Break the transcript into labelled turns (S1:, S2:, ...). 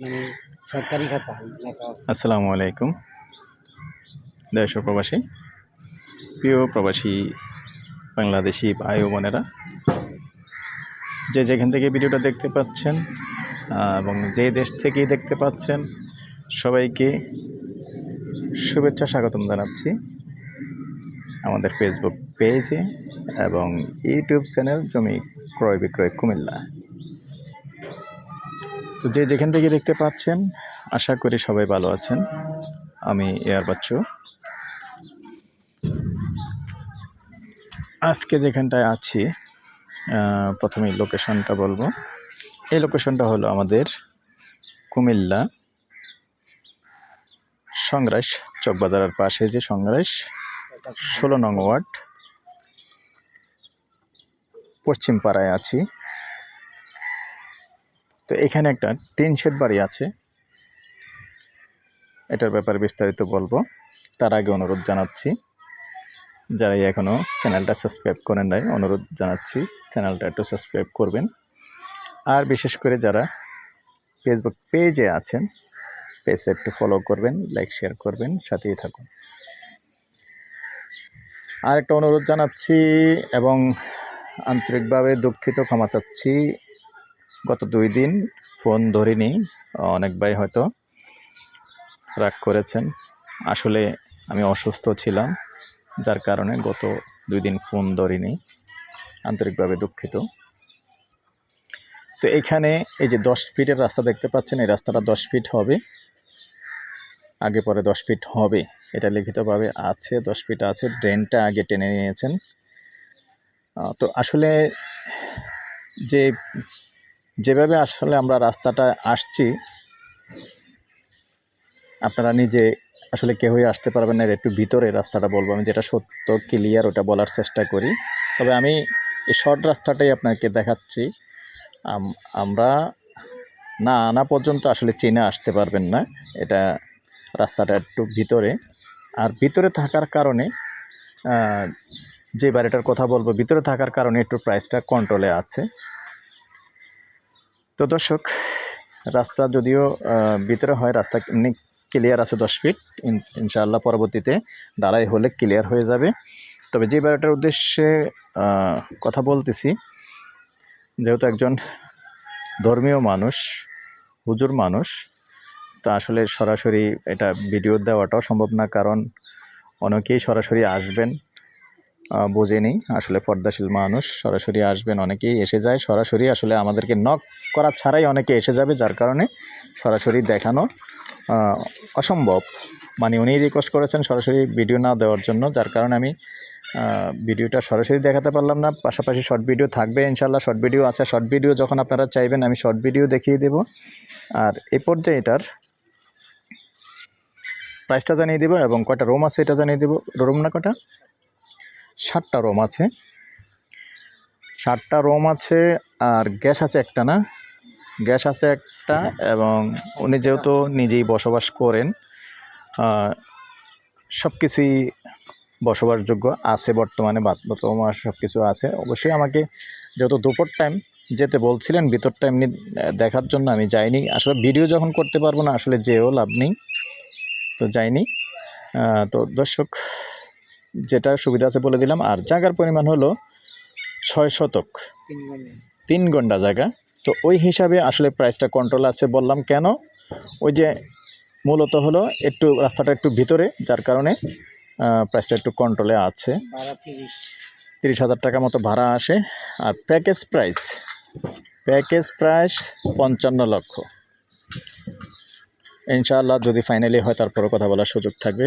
S1: মানে সরকারি খাতা
S2: আসসালামু আলাইকুম। দেশ প্রবাসী, প্রিয় প্রবাসী বাংলাদেশি ভাই বোনেরা, যে যেখান থেকে ভিডিওটা দেখতে পাচ্ছেন এবং যে দেশ থেকেই দেখতে পাচ্ছেন, সবাইকে শুভেচ্ছা স্বাগতম জানাচ্ছি আমাদের ফেসবুক পেজে এবং ইউটিউব চ্যানেল জমি ক্রয় বিক্রয় কুমিল্লা। তো যে যেখান থেকে দেখতে পাচ্ছেন আশা করি সবাই ভালো আছেন। আমি এয়ার বাচ্চু। আজকে যেখানটায় আছি আহ, প্রথমেই লোকেশনটা বলব। এই লোকেশনটা হলো আমাদের কুমিল্লা সংগ্রাস চকবাজারের পাশে যে সংগ্রাস ষোলো নং ওয়ার্ড। পশ্চিম পাড়ায় আছি। তো এখানে একটা টিন শেড বাড়ি আছে। এটার ব্যাপারে বিস্তারিত বলব। তার আগে অনুরোধ জানাচ্ছি, যারা এখনও চ্যানেলটা সাবস্ক্রাইব করেন নাই, অনুরোধ জানাচ্ছি চ্যানেলটা একটু সাবস্ক্রাইব করবেন। আর বিশেষ করে যারা ফেসবুক পেজে আছেন পেজটা একটু ফলো করবেন লাইক শেয়ার করবেন, সাথেই থাকুন। আর একটা অনুরোধ জানাচ্ছি এবং আন্তরিকভাবে দুঃখিত ক্ষমা চাচ্ছি গত দুই দিন ফোন ধরিনি, অনেক ভাই হয়তো রাগ করেছেন। আসলে আমি অসুস্থ ছিলাম, যার কারণে গত দুই দিন ফোন ধরিনি, আন্তরিকভাবে দুঃখিত। তো এখানে এই যে দশ ফিটের রাস্তা দেখতে পাচ্ছেন, এই রাস্তাটা দশ ফিট হবে, আগে পরে দশ ফিট হবে, এটা লিখিতভাবে আছে, দশ ফিট আছে, ড্রেনটা আগে টেনে নিয়েছেন। তো আসলে যে যেভাবে আসলে আমরা রাস্তাটা আসছি, আপনারা নিজে আসলে কেউই আসতে পারবেন না একটু ভিতরে রাস্তাটা বলব। আমি যেটা সত্য ক্লিয়ার ওটা বলার চেষ্টা করি। তবে আমি এই শর্ট রাস্তাটাই আপনাকে দেখাচ্ছি। আম- আমরা না আনা পর্যন্ত আসলে চিনে আসতে পারবেন না। এটা রাস্তাটা একটু ভিতরে। আর ভিতরে থাকার কারণে যে বাড়িটার কথা বলব, ভিতরে থাকার কারণে একটু প্রাইসটা কন্ট্রোলে আছে। তো দর্শক, রাস্তা যদিও ভিতরে হয়, রাস্তা এমনি ক্লিয়ার আছে দশ ফিট ইন- ইনশাআল্লাহ পরবর্তীতে ডালাই হলে ক্লিয়ার হয়ে যাবে। তবে যে বাড়িটার উদ্দেশ্যে কথা বলতেছি, যেহেতু একজন ধর্মীয় মানুষ, হুজুর মানুষ, তো আসলে সরাসরি এটা ভিডিও দেওয়াটাও সম্ভব না। কারণ অনেকেই সরাসরি আসবেন বোঝেনি আসলে পর্দাশীল মানুষ, সরাসরি আসবেন অনেকেই এসে যায়। সরাসরি আসলে আমাদেরকে নক করা ছাড়াই অনেকে এসে যাবে, যার কারণে সরাসরি দেখানো অসম্ভব। মানে উনি রিকোয়েস্ট করেছেন সরাসরি ভিডিও না দেওয়ার জন্য, যার কারণে আমি ভিডিওটা সরাসরি দেখাতে পারলাম না। পাশাপাশি শর্ট ভিডিও থাকবে ইনশাল্লাহ শর্ট ভিডিও আছে। শর্ট ভিডিও যখন আপনারা চাইবেন, আমি শর্ট ভিডিও দেখিয়ে দেব। আর এই পর্যায়ে এটার প্রাইসটা জানিয়ে দেবো এবং কটা রুম আছে এটা জানিয়ে দেবো। রুম না কটা ষাটটা রুম আছে। ষাটটা রুম আছে আর গ্যাস আছে একটা না? গ্যাস আছে একটা এবং উনি যেহেতু নিজেই বসবাস করেন সব কিছুই বসবাসযোগ্য আছে বর্তমানে বাথরুম সব কিছু আছে। অবশ্যই আমাকে যেহেতু দুপুর টাইম যেতে বলছিলেন ভিতরটা এমনি দেখার জন্য আমি যাইনি। আসলে ভিডিও যখন করতে পারব না, আসলে যেও লাভ নেই। তো যাইনি। তো দর্শক যেটা সুবিধা আছে বলে দিলাম। আর জায়গার পরিমাণ হলো ছয় শতক।
S1: তিন
S2: ঘণ্টা জায়গা। তো ওই হিসাবে আসলে প্রাইসটা কন্ট্রোল আছে বললাম কেন? ওই যে মূলত হলো একটু রাস্তাটা একটু ভিতরে যার কারণে প্রাইসটা একটু কন্ট্রোলে আছে। তিরিশ। হাজার টাকা মতো ভাড়া আসে। আর প্যাকেজ প্রাইস প্যাকেজ প্রাইস পঞ্চান্ন লক্ষ। ইনশাআল্লাহ যদি ফাইনালি হয় তারপরে কথা বলার সুযোগ থাকবে।